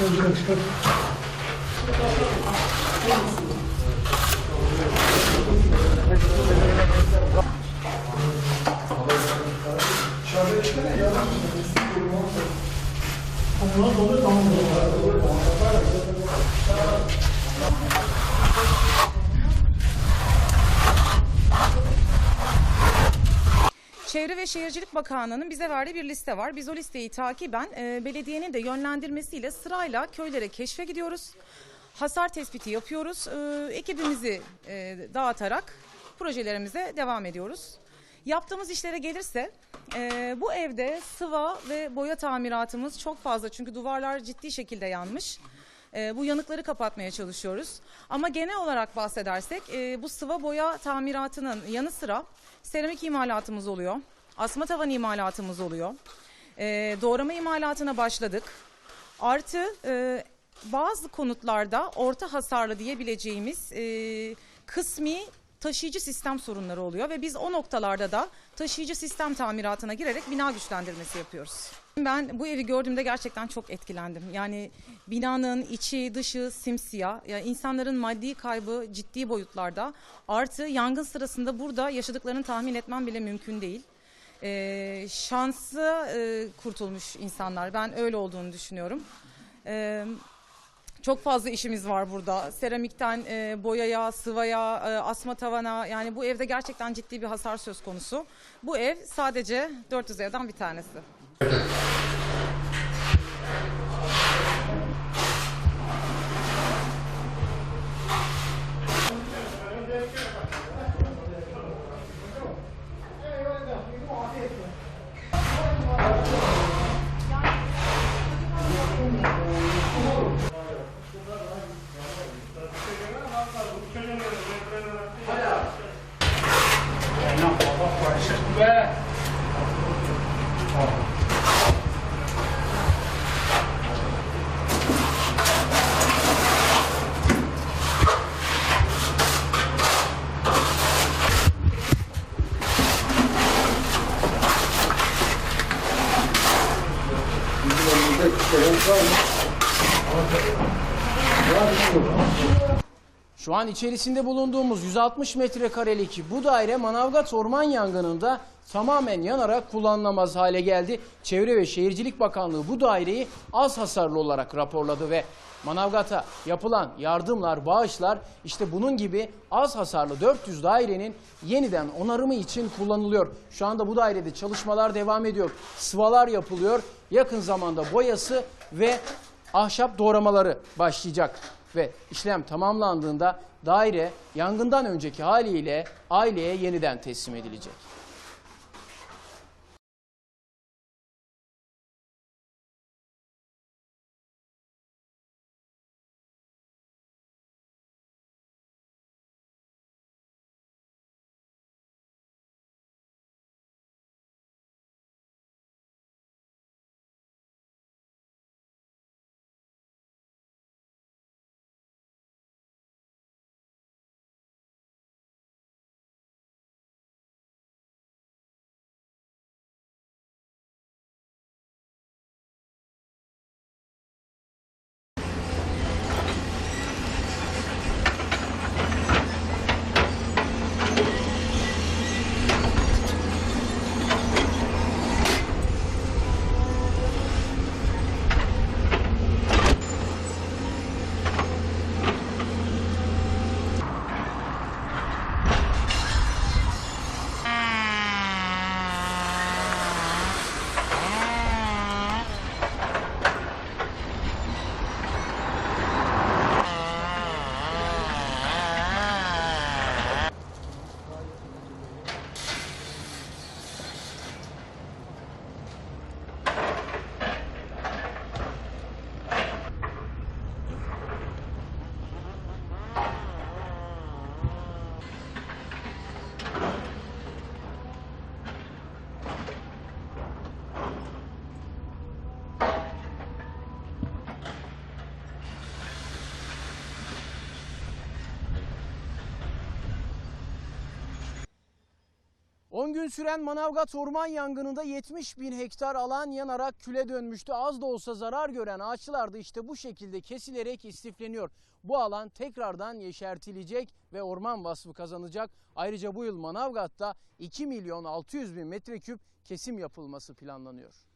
çıkar çıkar. Onlar Çevre ve Şehircilik Bakanlığı'nın bize verdiği bir liste var. Biz o listeyi takiben e, belediyenin de yönlendirmesiyle sırayla köylere keşfe gidiyoruz. Hasar tespiti yapıyoruz. E, ekibimizi e, dağıtarak projelerimize devam ediyoruz. Yaptığımız işlere gelirse e, bu evde sıva ve boya tamiratımız çok fazla. Çünkü duvarlar ciddi şekilde yanmış. E, bu yanıkları kapatmaya çalışıyoruz. Ama genel olarak bahsedersek e, bu sıva boya tamiratının yanı sıra seramik imalatımız oluyor. Asma tavan imalatımız oluyor. E, doğrama imalatına başladık. Artı e, bazı konutlarda orta hasarlı diyebileceğimiz e, kısmi taşıyıcı sistem sorunları oluyor ve biz o noktalarda da taşıyıcı sistem tamiratına girerek bina güçlendirmesi yapıyoruz. Ben bu evi gördüğümde gerçekten çok etkilendim. Yani binanın içi dışı simsiyah. Yani insanların maddi kaybı ciddi boyutlarda. Artı yangın sırasında burada yaşadıklarını tahmin etmem bile mümkün değil. Ee, şanslı e, kurtulmuş insanlar. Ben öyle olduğunu düşünüyorum. Ee, çok fazla işimiz var burada. Seramikten e, boyaya, sıvaya, e, asma tavana yani bu evde gerçekten ciddi bir hasar söz konusu. Bu ev sadece 400 evden bir tanesi. Hadi abi. Ya baba karışık be. Thank you. Şu an içerisinde bulunduğumuz 160 metrekarelik bu daire Manavgat orman yangınında tamamen yanarak kullanılamaz hale geldi. Çevre ve Şehircilik Bakanlığı bu daireyi az hasarlı olarak raporladı ve Manavgat'a yapılan yardımlar, bağışlar işte bunun gibi az hasarlı 400 dairenin yeniden onarımı için kullanılıyor. Şu anda bu dairede çalışmalar devam ediyor. Sıvalar yapılıyor. Yakın zamanda boyası ve ahşap doğramaları başlayacak ve işlem tamamlandığında daire yangından önceki haliyle aileye yeniden teslim edilecek. 10 gün süren Manavgat orman yangınında 70 bin hektar alan yanarak küle dönmüştü. Az da olsa zarar gören ağaçlar da işte bu şekilde kesilerek istifleniyor. Bu alan tekrardan yeşertilecek ve orman vasfı kazanacak. Ayrıca bu yıl Manavgat'ta 2 milyon 600 bin metreküp kesim yapılması planlanıyor.